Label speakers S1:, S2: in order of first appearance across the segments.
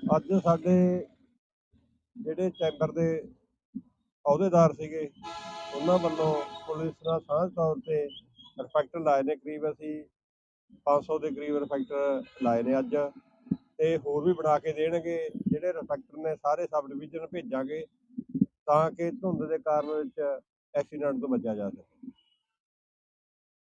S1: ਅੱਜ ਸਾਡੇ ਜਿਹੜੇ ਚੈਂਬਰ ਦੇ ਅਹੁਦੇਦਾਰ ਸੀਗੇ, ਉਹਨਾਂ ਵੱਲੋਂ ਪੁਲਿਸ ਨਾਲ ਸਾਂਝ ਤੌਰ ਤੇ ਰਿਫੈਕਟਰ ਲਾਏ ਨੇ। ਕਰੀਬ ਅਸੀਂ 500 ਦੇ ਕਰੀਬ ਰਿਫੈਕਟਰ ਲਾਏ ਨੇ ਅੱਜ। ਤੇ ਹੋਰ ਵੀ ਬਣਾ ਕੇ ਦੇਣਗੇ, ਜਿਹੜੇ ਰਿਫੈਕਟਰ ਨੇ ਸਾਰੇ ਸਬ ਡਿਵੀਜ਼ਨ ਭੇਜਾਂਗੇ, ਤਾਂ ਕਿ ਧੁੰਦ ਦੇ ਕਾਰਨ ਵਿੱਚ ਐਕਸੀਡੈਂਟ ਤੋਂ ਬਚਿਆ ਜਾ ਸਕੇ।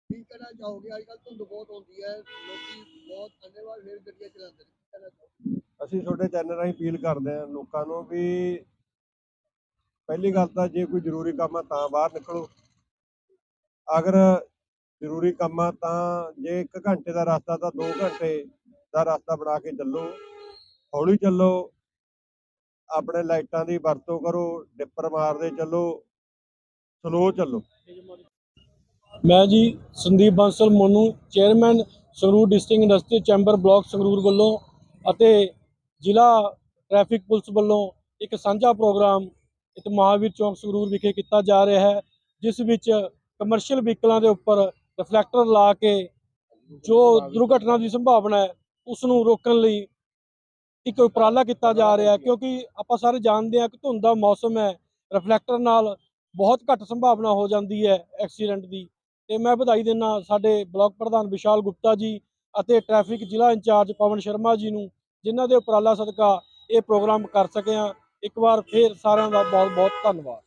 S2: ਕੀ ਕਹਿਣਾ ਚਾਹੋਗੇ? ਅੱਜ ਕੱਲ ਧੁੰਦ ਬਹੁਤ ਹੁੰਦੀ ਹੈ, ਲੋਕੀ ਬਹੁਤ ਅੰਨੇਵਾਹ ਫੇਰ ਗੱਡੀਆਂ ਚਲਾਉਂਦੇ ਨੇ।
S1: ਅਸੀਂ ਤੁਹਾਡੇ ਚੈਨਲ ਰਾਹੀਂ ਅਪੀਲ ਕਰਦੇ ਹਾਂ ਲੋਕਾਂ ਨੂੰ ਵੀ ਪਹਿਲੀ ਗੱਲ ਤਾਂ ਜੇ ਕੋਈ ਜ਼ਰੂਰੀ ਕੰਮ ਆ ਤਾਂ ਬਾਹਰ ਨਿਕਲੋ। ਅਗਰ ਜ਼ਰੂਰੀ ਕੰਮ ਆ ਤਾਂ ਜੇ 1 ਘੰਟੇ ਦਾ ਰਸਤਾ ਤਾਂ 2 ਘੰਟੇ ਦਾ ਰਸਤਾ ਬਣਾ ਕੇ ਚੱਲੋ, ਹੌਲੀ ਚੱਲੋ, ਆਪਣੇ ਲਾਈਟਾਂ ਦੀ ਵਰਤੋਂ ਕਰੋ, ਡਿੱਪਰ ਮਾਰਦੇ ਚੱਲੋ ਸਲੋ ਚੱਲੋ।
S3: ਮੈਂ ਜੀ Sandeep Bansal Monu chairman Sangrur district industry chamber block Sangrur ਵੱਲੋਂ ਅਤੇ ਜ਼ਿਲ੍ਹਾ ਟ੍ਰੈਫਿਕ ਪੁਲਿਸ ਵੱਲੋਂ ਇੱਕ ਸਾਂਝਾ ਪ੍ਰੋਗਰਾਮ ਇੱਕ ਮਹਾਵੀਰ ਚੌਂਕ ਸੰਗਰੂਰ ਵਿਖੇ ਕੀਤਾ ਜਾ ਰਿਹਾ ਹੈ, ਜਿਸ ਵਿੱਚ ਕਮਰਸ਼ੀਅਲ ਵਹੀਕਲਾਂ ਦੇ ਉੱਪਰ ਰਿਫਲੈਕਟਰ ਲਾ ਕੇ ਜੋ ਦੁਰਘਟਨਾ ਦੀ ਸੰਭਾਵਨਾ ਹੈ ਉਸ ਨੂੰ ਰੋਕਣ ਲਈ ਇੱਕ ਉਪਰਾਲਾ ਕੀਤਾ ਜਾ ਰਿਹਾ ਕਿਉਂਕਿ ਆਪਾਂ ਸਾਰੇ ਜਾਣਦੇ ਹਾਂ ਕਿ ਧੁੰਦ ਦਾ ਮੌਸਮ ਹੈ ਰਿਫਲੈਕਟਰ ਨਾਲ ਬਹੁਤ ਘੱਟ ਸੰਭਾਵਨਾ ਹੋ ਜਾਂਦੀ ਹੈ ਐਕਸੀਡੈਂਟ ਦੀ। ਤੇ ਮੈਂ ਵਧਾਈ ਦਿੰਦਾ ਸਾਡੇ ਬਲਾਕ ਪ੍ਰਧਾਨ ਵਿਸ਼ਾਲ ਗੁਪਤਾ ਜੀ ਅਤੇ ਟ੍ਰੈਫਿਕ ਜ਼ਿਲ੍ਹਾ ਇੰਚਾਰਜ ਪਵਨ ਸ਼ਰਮਾ ਜੀ ਨੂੰ ਜਿਨ੍ਹਾਂ ਦੇ ਉਪਰਾਲਾ ਸਦਕਾ ਇਹ ਪ੍ਰੋਗਰਾਮ ਕਰ ਸਕੇ ਹਾਂ। ਇੱਕ ਵਾਰ ਫੇਰ ਸਾਰਿਆਂ ਦਾ ਬਹੁਤ ਬਹੁਤ ਧੰਨਵਾਦ।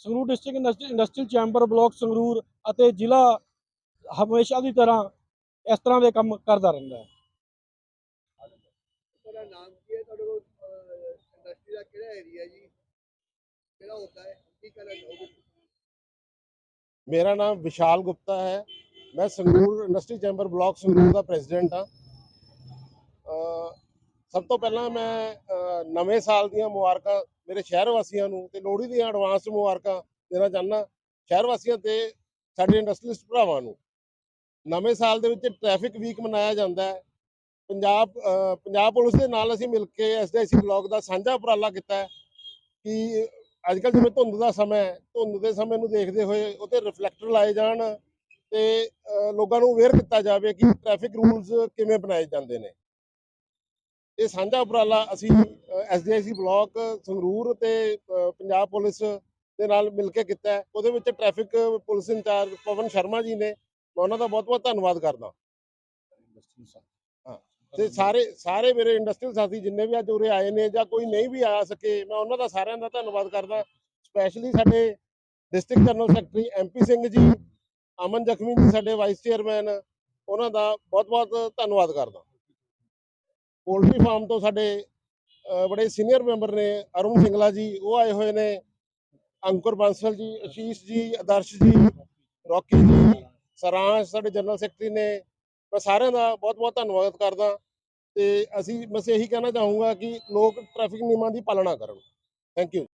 S3: Sangrur district industrial chamber block Sangrur ਅਤੇ ਜ਼ਿਲ੍ਹਾ ਹਮੇਸ਼ਾ ਦੀ ਤਰ੍ਹਾਂ ਇਸ ਤਰ੍ਹਾਂ ਦੇ ਕੰਮ ਕਰਦਾ ਰਹਿੰਦਾ ਹੈ।
S2: ਤੁਹਾਡਾ ਨਾਮ ਕੀ ਹੈ? ਤੁਹਾਡੇ ਕੋਲ ਇੰਡਸਟਰੀ ਦਾ ਕਿਹੜਾ ਏਰੀਆ ਜੀ? ਕਿਹੜਾ ਹੁੰਦਾ ਹੈ? ਕੀ ਕਹਿਣਾ ਚਾਹੋਗੇ?
S4: ਮੇਰਾ ਨਾਮ ਵਿਸ਼ਾਲ ਗੁਪਤਾ ਹੈ। ਮੈਂ Sangrur industry chamber block Sangrur ਦਾ ਪ੍ਰੈਜ਼ੀਡੈਂਟ ਹਾਂ। ਸਭ ਤੋਂ ਪਹਿਲਾਂ ਮੈਂ ਨਵੇਂ ਸਾਲ ਦੀਆਂ ਮੁਬਾਰਕਾਂ ਮੇਰੇ ਸ਼ਹਿਰ ਵਾਸੀਆਂ ਨੂੰ ਤੇ ਲੋਹੜੀ ਦੀਆਂ ਐਡਵਾਂਸ ਮੁਬਾਰਕਾਂ ਦੇਣਾ ਚਾਹੁੰਦਾ ਸ਼ਹਿਰ ਵਾਸੀਆਂ ਤੇ ਸਾਡੇ ਇੰਡਸਟਰੀਲਿਸਟ ਭਰਾਵਾਂ ਨੂੰ। ਨਵੇਂ ਸਾਲ ਦੇ ਵਿੱਚ ਟ੍ਰੈਫਿਕ ਵੀਕ ਮਨਾਇਆ ਜਾਂਦਾ ਹੈ। ਪੰਜਾਬ ਪੰਜਾਬ ਪੁਲਿਸ ਦੇ ਨਾਲ ਅਸੀਂ ਮਿਲ ਕੇ ਐਸਡੀਆਈਸੀ ਬਲਾਕ ਦਾ ਸਾਂਝਾ ਉਪਰਾਲਾ ਕੀਤਾ ਕਿ ਅੱਜ ਕੱਲ੍ਹ ਜਿਵੇਂ ਧੁੰਦ ਦਾ ਸਮਾਂ ਹੈ, ਧੁੰਦ ਦੇ ਸਮੇਂ ਨੂੰ ਦੇਖਦੇ ਹੋਏ ਉੱਤੇ ਰਿਫਲੈਕਟਰ ਲਾਏ ਜਾਣ। ਤੇ ਲੋਕਾਂ ਨੂੰ ਅਵੇਅਰ ਕੀਤਾ ਜਾਵੇ ਕਿ ਟ੍ਰੈਫਿਕ ਰੂਲਸ ਕਿਵੇਂ ਬਣਾਏ ਜਾਂਦੇ ਨੇ। ਇਹ ਸਾਂਝਾ ਉਪਰਾਲਾ ਅਸੀਂ ਐਸਡੀਆਈਸੀ ਬਲਾਕ, ਸੰਗਰੂਰ ਤੇ ਪੰਜਾਬ ਪੁਲਿਸ ਦੇ ਨਾਲ ਮਿਲ ਕੇ ਕੀਤਾ ਉਹਦੇ ਵਿੱਚ traffic police incharge Pawan Sharma ji ਨੇ। ਮੈਂ ਉਹਨਾਂ ਦਾ ਬਹੁਤ ਬਹੁਤ ਧੰਨਵਾਦ ਕਰਦਾ। ਤੇ ਸਾਰੇ ਸਾਰੇ ਮੇਰੇ ਇੰਡਸਟਰੀਅਲ ਸਾਥੀ ਜਿੰਨੇ ਵੀ ਅੱਜ ਉਰੇ ਆਏ ਨੇ ਜਾਂ ਕੋਈ ਨਹੀਂ ਵੀ ਆ ਸਕੇ, ਮੈਂ ਉਹਨਾਂ ਦਾ ਸਾਰਿਆਂ ਦਾ ਧੰਨਵਾਦ ਕਰਦਾ। ਸਪੈਸ਼ਲੀ ਸਾਡੇ district general secretary MP Singh ji Aman Zakhmi ਜੀ, ਸਾਡੇ ਵਾਈਸ ਚੇਅਰਮੈਨ ਉਹਨਾਂ ਦਾ ਬਹੁਤ-ਬਹੁਤ ਧੰਨਵਾਦ ਕਰਦਾ। ਪੋਲਟਰੀ ਫਾਰਮ ਤੋਂ ਸਾਡੇ ਬੜੇ ਸੀਨੀਅਰ ਮੈਂਬਰ ਨੇ, ਅਰੁਣ ਸਿੰਗਲਾ ਜੀ, ਉਹ ਆਏ ਹੋਏ ਨੇ, ਅੰਕੁਰ ਬਾਂਸਲ ਜੀ, ਅਸ਼ੀਸ਼ ਜੀ, ਆਦਰਸ਼ ਜੀ, ਰੌਕੀ ਜੀ, ਸਰਾਂਸ਼ ਸਾਡੇ ਜਨਰਲ ਸੈਕਟਰੀ ਨੇ, ਮੈਂ ਸਾਰਿਆਂ ਦਾ ਬਹੁਤ-ਬਹੁਤ ਧੰਨਵਾਦ ਕਰਦਾ ਤੇ ਅਸੀਂ ਬਸ ਇਹੀ ਕਹਿਣਾ ਚਾਹੂੰਗਾ ਕਿ ਲੋਕ ਟ੍ਰੈਫਿਕ ਨਿਯਮਾਂ ਦੀ ਪਾਲਣਾ ਕਰਨ। Thank you